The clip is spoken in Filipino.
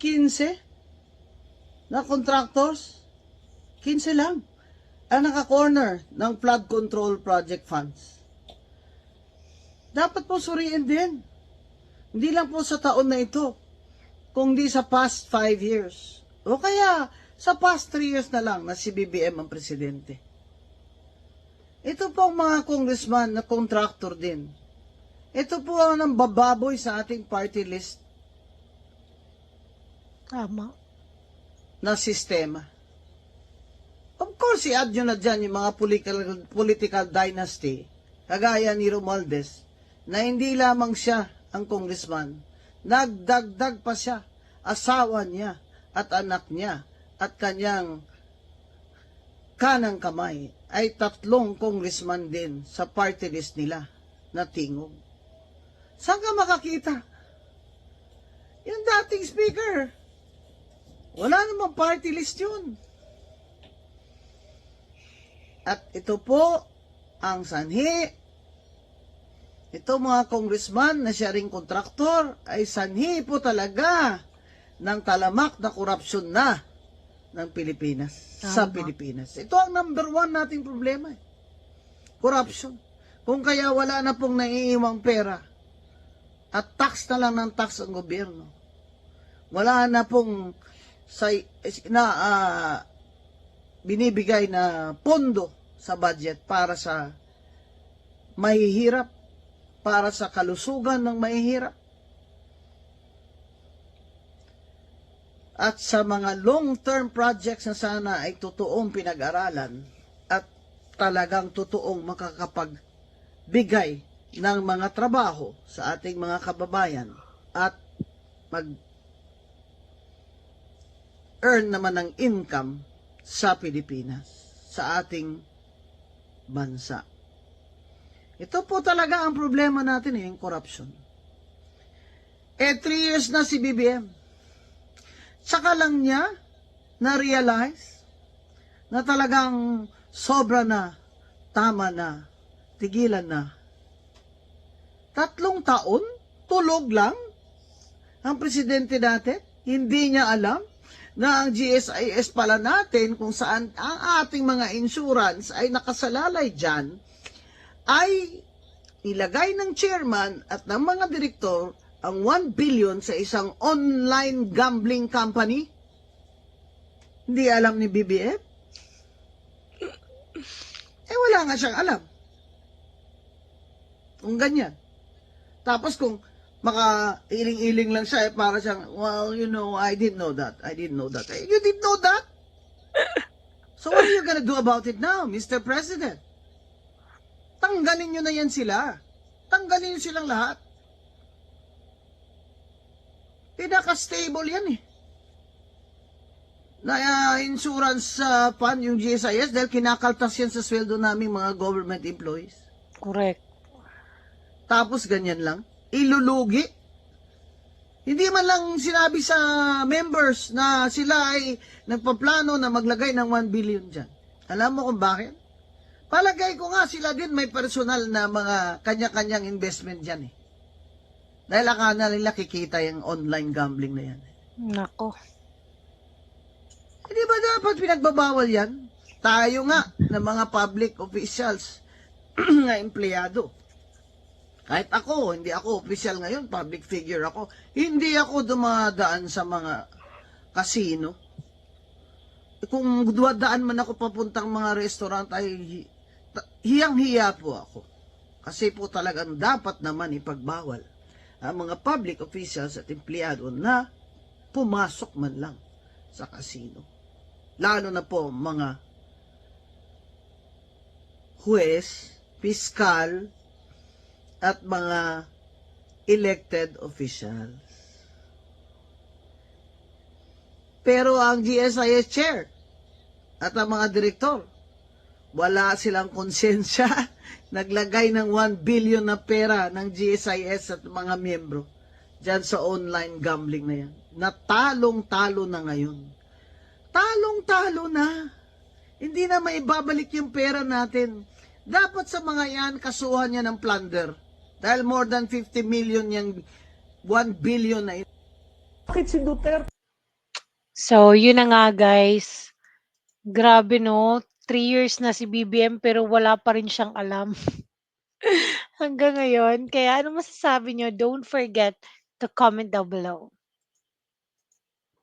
15 na contractors. 15 lang ang naka-corner ng flood control project funds. Dapat po suriin din. Hindi lang po sa taon na ito, kundi sa past 5 years. O kaya, sa past 3 years na lang na si BBM ang presidente. Ito po ang mga congressman na contractor din. Ito po ang bababoy sa ating party list Tama. na sistema. Of course, i-add nyo na dyan yung mga political, political dynasty, kagaya ni Romualdez, na hindi lamang siya ang congressman, nagdagdag pa siya, asawa niya, at anak niya, at kanyang kanang kamay, ay tatlong congressman din sa party list nila na tingog. Saan ka makakita? Yung dating speaker, wala namang party list yun. At ito po ang sanhi. Ito mga congressman na siya ring kontraktor ay sanhi po talaga ng talamak na korupsyon na ng Pilipinas. Sa Tama. Pilipinas. Ito ang number one nating problema. Eh. Corruption. Kung kaya wala na pong naiiwang pera at tax na lang ng tax ang gobyerno. Wala na pong sa, na ah, binibigay na pondo sa budget para sa mahihirap, para sa kalusugan ng mahihirap. At sa mga long-term projects na sana ay totoong pinag-aralan at talagang totoong makakapagbigay ng mga trabaho sa ating mga kababayan at mag earn naman ng income sa Pilipinas, sa ating bansa. Ito po talaga ang problema natin, eh, yung corruption. Eh, three years na si BBM. Tsaka lang niya na-realize na talagang sobra na, tama na, tigilan na. Tatlong taon, tulog lang ang presidente dati. Hindi niya alam na ang GSIS pala natin kung saan ang ating mga insurance ay nakasalalay dyan, ay ilagay ng chairman at ng mga direktor ang 1 billion sa isang online gambling company? Hindi alam ni BBF? Eh wala nga siyang alam. Kung ganyan. Tapos kung maka iling-iling lang siya, eh, para siyang, well, you know, I didn't know that. I didn't know that. Eh, you didn't know that? So what are you gonna do about it now, Mr. President? Tanggalin nyo na yan sila. Tanggalin nyo silang lahat. Pinaka-stable yan eh. Na uh, insurance uh, fund yung GSIS dahil kinakaltas yan sa sweldo naming mga government employees. Correct. Tapos ganyan lang. Ilulugi. Hindi man lang sinabi sa members na sila ay nagpaplano na maglagay ng 1 billion dyan. Alam mo kung bakit? Palagay ko nga sila din may personal na mga kanya-kanyang investment dyan eh. Dahil akala nila kikita yung online gambling na yan. Nako. Hindi ba dapat pinagbabawal yan? Tayo nga, ng mga public officials, na empleyado. Kahit ako, hindi ako official ngayon, public figure ako, hindi ako dumadaan sa mga casino. Kung dumadaan man ako papuntang mga restaurant, ay hiyang-hiya po ako. Kasi po talagang dapat naman ipagbawal ang mga public officials at empleyado na pumasok man lang sa casino. Lalo na po mga huwes, piskal, at mga elected officials. Pero ang GSIS chair at ang mga direktor, wala silang konsensya. Naglagay ng 1 billion na pera ng GSIS at mga miyembro dyan sa online gambling na yan. Natalong-talo na ngayon. Talong-talo na. Hindi na maibabalik yung pera natin. Dapat sa mga yan, kasuhan niya ng plunder. Dahil more than 50 million yung 1 billion na ito. Bakit si Duterte So, yun na nga guys. Grabe 'no, 3 years na si BBM pero wala pa rin siyang alam. Hanggang ngayon. Kaya ano masasabi niyo? Don't forget to comment down below.